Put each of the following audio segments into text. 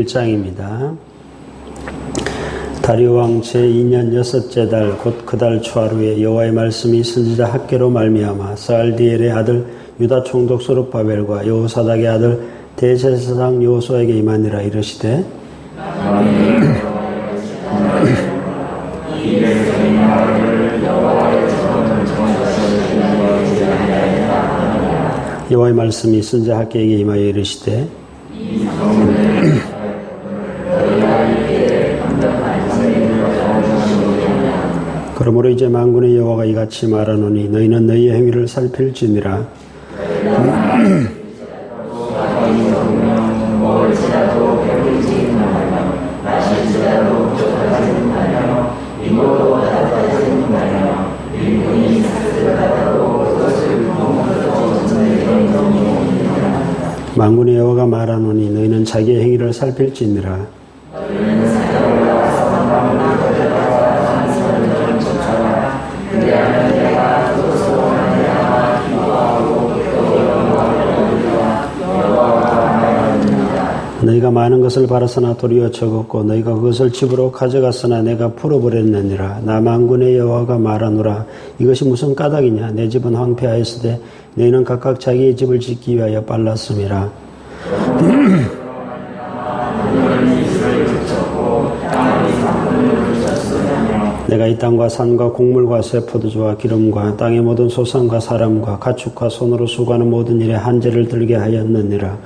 1장입니다. 다리오 왕 제2년 여섯째 달 곧 그 달 초하루에 여호와의 말씀이 선지자 학계로 말미암아 사알디엘의 아들 유다 총독 소르바벨과 여호사닥의 아들 대제사장 여호수아에게 임하니라 이르시되 여호와의 말씀이 선지자 학계에게 임하여 이르시되 그러므로 이제 만군의 여호와가 이같이 말하노니 너희는 너희의 행위를 살필지니라. 만군의 여호와가 말하노니 너희는 자기의 행위를 살필지니라 너희가 많은 것을 바라서나 도리어 적었고 너희가 그것을 집으로 가져갔으나 내가 풀어버렸느니라. 나 만군의 여호와가 말하노라. 이것이 무슨 까닭이냐? 내 집은 황폐하였으되 너희는 각각 자기의 집을 짓기 위하여 빨랐음이라. 내가 이 땅과 산과 곡물과 새 포도주와 기름과 땅의 모든 소산과 사람과 가축과 손으로 수고하는 모든 일에 한재를 들게 하였느니라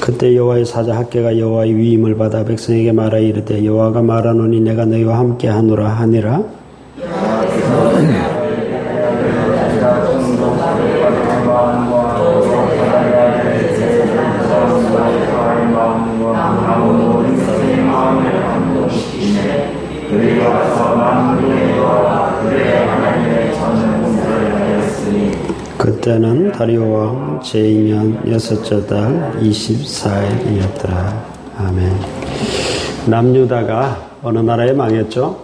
그때 여호와의 사자 학계가 여호와의 위임을 받아 백성에게 말하 이르되 여호와가 말하노니 내가 너희와 함께 하노라 하니라 그때는 다리오 왕 제2년 여섯째 달 24일이었더라. 아멘. 남유다가 어느 나라에 망했죠?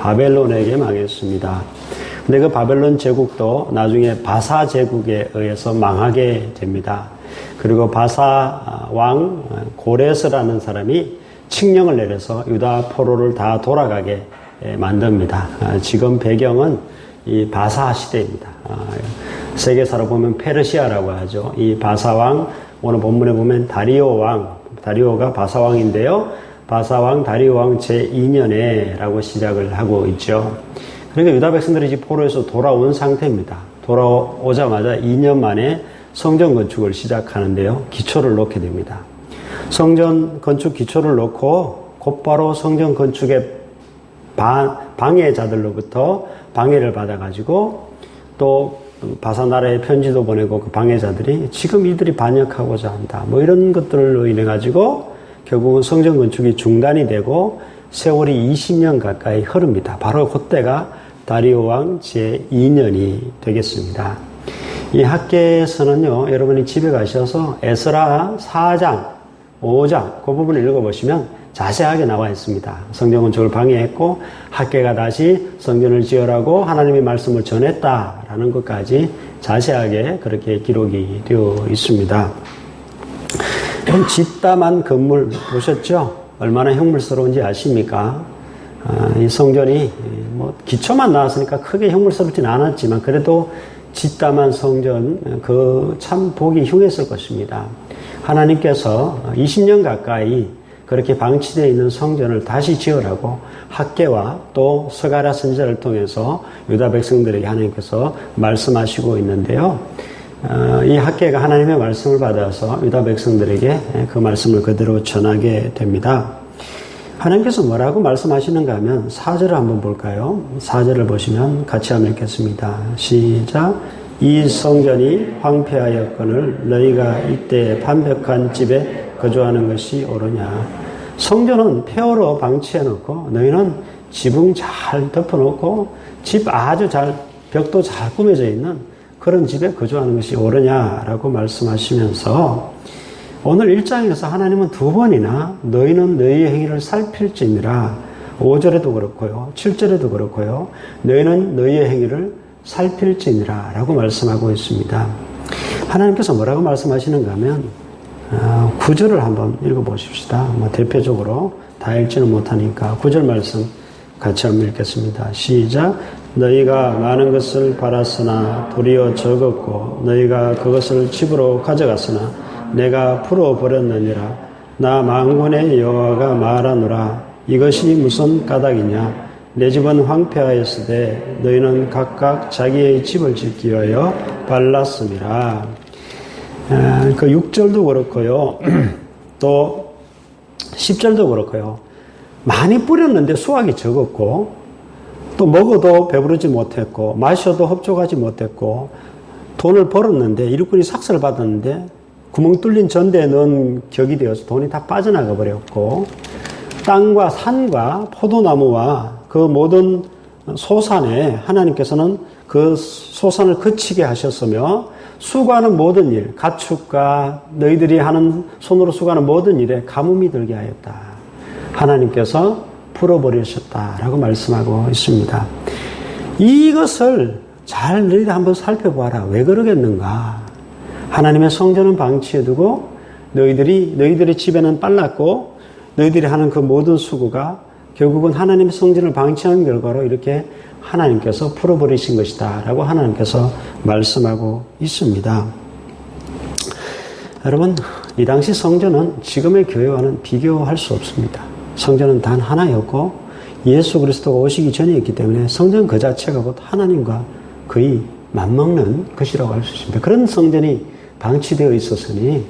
바벨론에게 망했습니다. 근데 그 바벨론 제국도 나중에 바사 제국에 의해서 망하게 됩니다. 그리고 바사 왕 고레스라는 사람이 칙령을 내려서 유다 포로를 다 돌아가게 만듭니다. 지금 배경은 이 바사 시대입니다. 세계사로 보면 페르시아라고 하죠. 이 바사왕, 오늘 본문에 보면 다리오 왕, 다리오가 바사왕인데요. 바사왕, 다리오왕 제2년에 라고 시작을 하고 있죠. 그러니까 유다 백성들이 이제 포로에서 돌아온 상태입니다. 돌아오자마자 2년 만에 성전 건축을 시작하는데요. 기초를 놓게 됩니다. 성전 건축 기초를 놓고 곧바로 성전 건축의 방해자들로부터 방해를 받아가지고 또 바사 나라에 편지도 보내고 그 방해자들이 지금 이들이 반역하고자 한다. 뭐 이런 것들로 인해 가지고 결국은 성전 건축이 중단이 되고 세월이 20년 가까이 흐릅니다. 바로 그때가 다리오 왕 제2년이 되겠습니다. 이 학계에서는요, 여러분이 집에 가셔서 에스라 4장, 5장, 그 부분을 읽어보시면 자세하게 나와 있습니다. 성전 건축을 방해했고 학계가 다시 성전을 지으라고 하나님의 말씀을 전했다라는 것까지 자세하게 그렇게 기록이 되어 있습니다. 짓다만 건물 보셨죠? 얼마나 흉물스러운지 아십니까? 아, 이 성전이 뭐 기초만 나왔으니까 크게 흉물스럽진 않았지만 그래도 짓다만 성전 그 참 보기 흉했을 것입니다. 하나님께서 20년 가까이 그렇게 방치되어 있는 성전을 다시 지으라고 학계와 또 서가라 선지자를 통해서 유다 백성들에게 하나님께서 말씀하시고 있는데요. 어, 이 학계가 하나님의 말씀을 받아서 유다 백성들에게 그 말씀을 그대로 전하게 됩니다. 하나님께서 뭐라고 말씀하시는가 하면 사절을 한번 볼까요? 사절을 보시면 같이 한번 읽겠습니다. 시작. 이 성전이 황폐하였거늘 너희가 이때 반벽한 집에 거주하는 것이 옳으냐. 성전은 폐허로 방치해 놓고 너희는 지붕 잘 덮어 놓고 집 아주 잘 벽도 잘 꾸며져 있는 그런 집에 거주하는 것이 옳으냐라고 말씀하시면서 오늘 1장에서 하나님은 두 번이나 너희는 너희의 행위를 살필지니라 5절에도 그렇고요. 7절에도 그렇고요. 너희는 너희의 행위를 살필지니라 라고 말씀하고 있습니다. 하나님께서 뭐라고 말씀하시는가 하면 9절을 어, 한번 읽어보십시다. 뭐 대표적으로 다 읽지는 못하니까 9절 말씀 같이 한번 읽겠습니다. 시작. 너희가 많은 것을 바랐으나 도리어 적었고 너희가 그것을 집으로 가져갔으나 내가 풀어 버렸느니라. 나 망군의 여호와가 말하노라. 이것이 무슨 까닭이냐? 내 집은 황폐하였으되 너희는 각각 자기의 집을 짓기 위하여 발랐음이라. 그 6절도 그렇고요. 또 10절도 그렇고요. 많이 뿌렸는데 수확이 적었고 또 먹어도 배부르지 못했고 마셔도 흡족하지 못했고 돈을 벌었는데 일꾼이 삭스를 받았는데 구멍 뚫린 전대에 넣은 격이 되어서 돈이 다 빠져나가 버렸고 땅과 산과 포도나무와 그 모든 소산에 하나님께서는 그 소산을 그치게 하셨으며 수고하는 모든 일, 가축과 너희들이 하는 손으로 수고하는 모든 일에 가뭄이 들게 하였다. 하나님께서 풀어버리셨다라고 말씀하고 있습니다. 이것을 잘 너희들 한번 살펴보아라. 왜 그러겠는가? 하나님의 성전은 방치해두고 너희들이 너희들의 집에는 빨랐고 너희들이 하는 그 모든 수고가 결국은 하나님의 성전을 방치한 결과로 이렇게 하나님께서 풀어버리신 것이다. 라고 하나님께서 말씀하고 있습니다. 여러분, 이 당시 성전은 지금의 교회와는 비교할 수 없습니다. 성전은 단 하나였고 예수 그리스도가 오시기 전이었기 때문에 성전 그 자체가 곧 하나님과 거의 맞먹는 것이라고 할 수 있습니다. 그런 성전이 방치되어 있었으니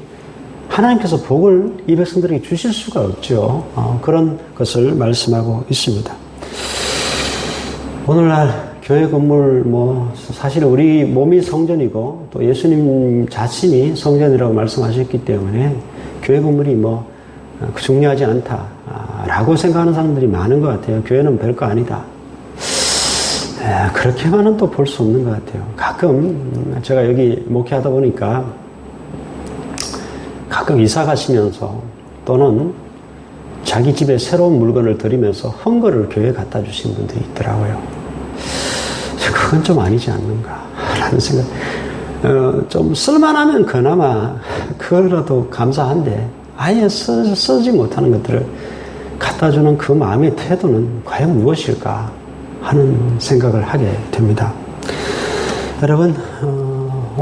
하나님께서 복을 이 백성들에게 주실 수가 없죠. 어, 그런 것을 말씀하고 있습니다. 오늘날 교회 건물 뭐 사실 우리 몸이 성전이고 또 예수님 자신이 성전이라고 말씀하셨기 때문에 교회 건물이 뭐 어, 중요하지 않다라고 생각하는 사람들이 많은 것 같아요. 교회는 별거 아니다. 에, 그렇게만은 또 볼 수 없는 것 같아요. 가끔 제가 여기 목회하다 보니까 가끔 이사 가시면서 또는 자기 집에 새로운 물건을 들이면서 헝거를 교회에 갖다 주신 분들이 있더라고요. 그건 좀 아니지 않는가 라는 생각. 어, 좀 쓸만하면 그나마 그거라도 감사한데 아예 쓰, 쓰지 못하는 것들을 갖다 주는 그 마음의 태도는 과연 무엇일까 하는 생각을 하게 됩니다. 여러분, 어,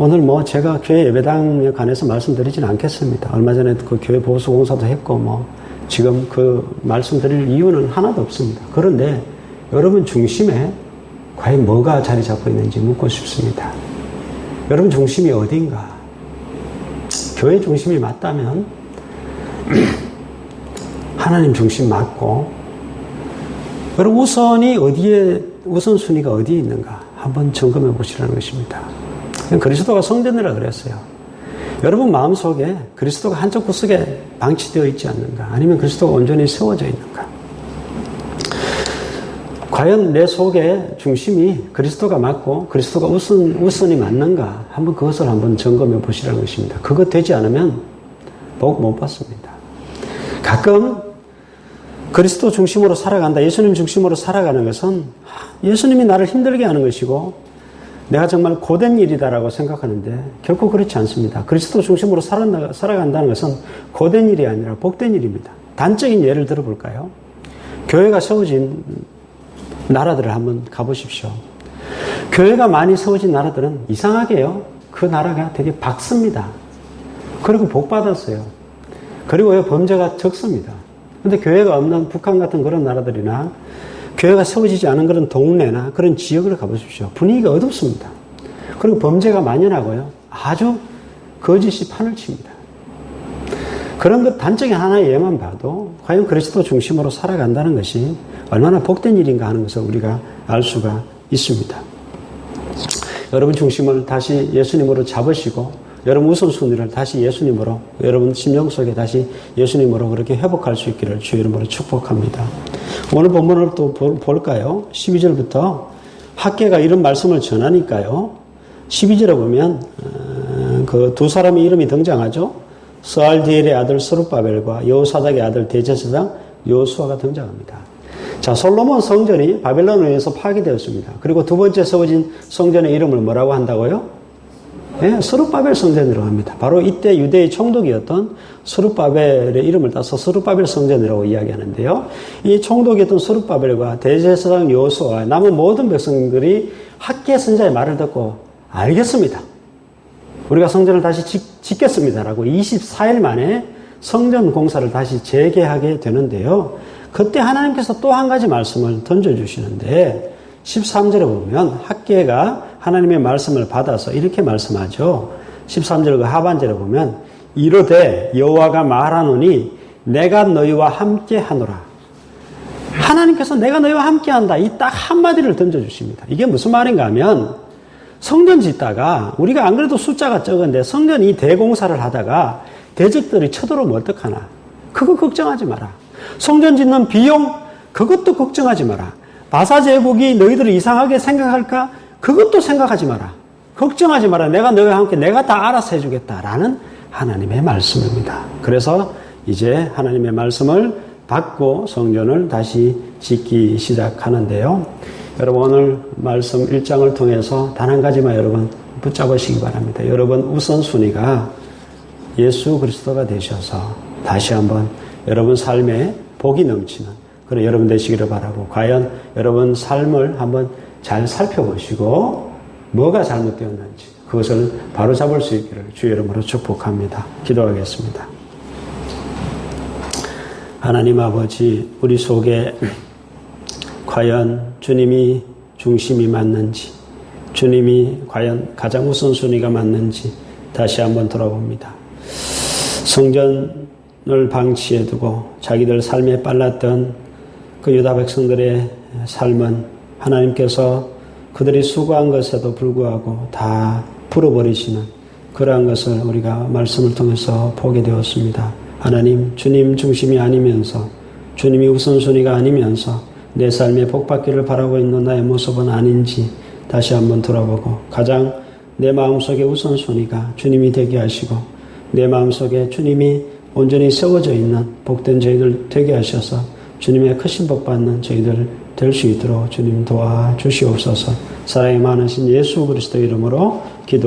오늘 뭐 제가 교회 예배당에 관해서 말씀드리지는 않겠습니다. 얼마 전에 그 교회 보수 공사도 했고 뭐 지금 그 말씀드릴 이유는 하나도 없습니다. 그런데 여러분 중심에 과연 뭐가 자리 잡고 있는지 묻고 싶습니다. 여러분 중심이 어디인가? 교회 중심이 맞다면 하나님 중심 맞고 여러분 우선이 어디에 우선순위가 어디에 있는가 한번 점검해 보시라는 것입니다. 그리스도가 성전이라 그랬어요. 여러분 마음속에 그리스도가 한쪽 구석에 방치되어 있지 않는가? 아니면 그리스도가 온전히 세워져 있는가? 과연 내 속에 중심이 그리스도가 맞고 그리스도가 우선, 우선이 맞는가? 한번 그것을 한번 점검해 보시라는 것입니다. 그거 되지 않으면 복 못 받습니다. 가끔 그리스도 중심으로 살아간다, 예수님 중심으로 살아가는 것은 예수님이 나를 힘들게 하는 것이고 내가 정말 고된 일이다라고 생각하는데 결코 그렇지 않습니다. 그리스도 중심으로 살아간다는 것은 고된 일이 아니라 복된 일입니다. 단적인 예를 들어볼까요? 교회가 세워진 나라들을 한번 가보십시오. 교회가 많이 세워진 나라들은 이상하게요. 그 나라가 되게 박습니다. 그리고 복 받았어요. 그리고 범죄가 적습니다. 근데 교회가 없는 북한 같은 그런 나라들이나 교회가 세워지지 않은 그런 동네나 그런 지역을 가보십시오. 분위기가 어둡습니다. 그리고 범죄가 만연하고요. 아주 거짓이 판을 칩니다. 그런 것 단적인 하나의 예만 봐도 과연 그리스도 중심으로 살아간다는 것이 얼마나 복된 일인가 하는 것을 우리가 알 수가 있습니다. 여러분 중심을 다시 예수님으로 잡으시고 여러분 우선순위를 다시 예수님으로 여러분 심령 속에 다시 예수님으로 그렇게 회복할 수 있기를 주 이름으로 축복합니다. 오늘 본문을 또 볼까요? 12절부터 학계가 이런 말씀을 전하니까요. 12절에 보면 어, 그두 사람의 이름이 등장하죠. 스알디엘의 아들 스룹바벨과 여호사닥의 아들 대제사장 여호수아가 등장합니다. 자, 솔로몬 성전이 바벨론에 의해서 파괴되었습니다. 그리고 두 번째 세워진 성전의 이름을 뭐라고 한다고요? 예, 스룹바벨 성전이라고 합니다. 바로 이때 유대의 총독이었던 스룹바벨의 이름을 따서 스룹바벨 성전이라고 이야기하는데요. 이 총독이었던 스룹바벨과 대제사장 여호수아 남은 모든 백성들이 학계 선자의 말을 듣고 알겠습니다. 우리가 성전을 다시 짓, 짓겠습니다라고 24일 만에 성전 공사를 다시 재개하게 되는데요. 그때 하나님께서 또 한 가지 말씀을 던져주시는데 13절에 보면 학계가 하나님의 말씀을 받아서 이렇게 말씀하죠. 13절 그 하반절에 보면 이르되 여호와가 말하노니 내가 너희와 함께 하노라. 하나님께서 내가 너희와 함께 한다. 이 딱 한마디를 던져 주십니다. 이게 무슨 말인가 하면 성전 짓다가 우리가 안 그래도 숫자가 적은데 성전 이 대공사를 하다가 대적들이 쳐들어오면 어떡하나. 그거 걱정하지 마라. 성전 짓는 비용 그것도 걱정하지 마라. 바사 제국이 너희들을 이상하게 생각할까? 그것도 생각하지 마라. 걱정하지 마라. 내가 너희와 함께 내가 다 알아서 해주겠다라는 하나님의 말씀입니다. 그래서 이제 하나님의 말씀을 받고 성전을 다시 짓기 시작하는데요. 여러분 오늘 말씀 1장을 통해서 단 한 가지만 여러분 붙잡으시기 바랍니다. 여러분 우선순위가 예수 그리스도가 되셔서 다시 한번 여러분 삶에 복이 넘치는 그런 여러분 되시기를 바라고 과연 여러분 삶을 한번 잘 살펴보시고 뭐가 잘못되었는지 그것을 바로 잡을 수 있기를 주의 이름으로 축복합니다. 기도하겠습니다. 하나님 아버지 우리 속에 과연 주님이 중심이 맞는지 주님이 과연 가장 우선순위가 맞는지 다시 한번 돌아봅니다. 성전을 방치해 두고 자기들 삶에 빨랐던 그 유다 백성들의 삶은 하나님께서 그들이 수고한 것에도 불구하고 다 풀어버리시는 그러한 것을 우리가 말씀을 통해서 보게 되었습니다. 하나님, 주님 중심이 아니면서 주님이 우선순위가 아니면서 내 삶에 복받기를 바라고 있는 나의 모습은 아닌지 다시 한번 돌아보고 가장 내 마음속에 우선순위가 주님이 되게 하시고 내 마음속에 주님이 온전히 세워져 있는 복된 저희들 되게 하셔서 주님의 크신 복 받는 저희들 될 수 있도록 주님 도와 주시옵소서. 사랑이 많으신 예수 그리스도 이름으로 기도